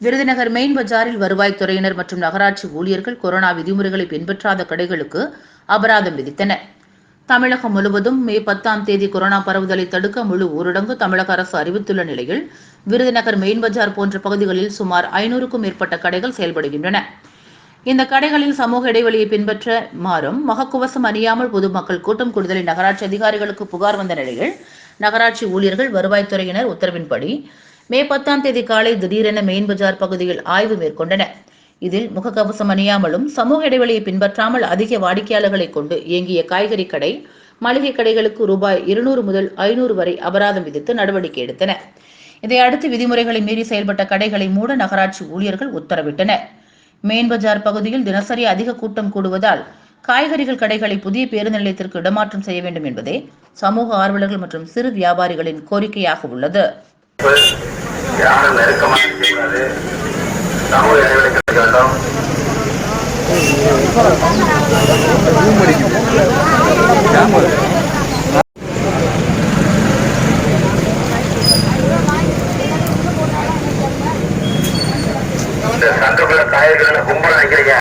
Virudhunagar main பஜாரில் வருவாய்த்துறையினர் மற்றும் நகராட்சி ஊழியர்கள் கொரோனா விதிமுறைகளை பின்பற்றாத கடைகளுக்கு அபராதம் விதித்தனர் தமிழகம் முழுவதும் மே பத்தாம் தேதி கொரோனா பரவுதலை தடுக்க முழு ஊரடங்கு தமிழக அரசு அறிவித்துள்ள நிலையில் விருதுநகர் மெயின் பஜார் போன்ற பகுதிகளில் சுமார் ஐநூறுக்கும் மேற்பட்ட கடைகள் செயல்படுகின்றன. இந்த கடைகளில் சமூக இடைவெளியை பின்பற்ற மாறும். முகக்கவசம் அணியாமல் பொதுமக்கள் கூட்டம் கூடுதலை நகராட்சி அதிகாரிகளுக்கு புகார் வந்த நிலையில் நகராட்சி ஊழியர்கள் வருவாய்த்துறையினர் உத்தரவின்படி மே பத்தாம் தேதி காலை திடீரென மெயின் பஜார் பகுதியில் ஆய்வு மேற்கொண்டனர் இதில் முகக்கவசம் அணியாமலும் சமூக இடைவெளியை பின்பற்றாமல் அதிக வாடிக்கையாளர்களை கொண்டு இயங்கிய காய்கறி கடை மளிகை கடைகளுக்கு ரூபாய் இருநூறு முதல் ஐநூறு வரை அபராதம் விதித்து நடவடிக்கை எடுத்தன. இதையடுத்து விதிமுறைகளை மீறி செயல்பட்ட கடைகளை மூட நகராட்சி ஊழியர்கள் உத்தரவிட்டனர் மெயின் பஜார் பகுதியில் தினசரி அதிக கூட்டம் கூடுவதால் காய்கறிகள் கடைகளை புதிய பேருந்து நிலையத்திற்கு இடமாற்றம் செய்ய வேண்டும் என்பதே சமூக ஆர்வலர்கள் மற்றும் சிறு வியாபாரிகளின் கோரிக்கையாக உள்ளது. யாரும் நெருக்கமாக இருக்கக்கூடாது. சமூக இடைவெளி கிடைக்க வேண்டும் இந்த சந்துக்குள்ள காய்கறிகளை கும்பல் வைக்கிறீங்க.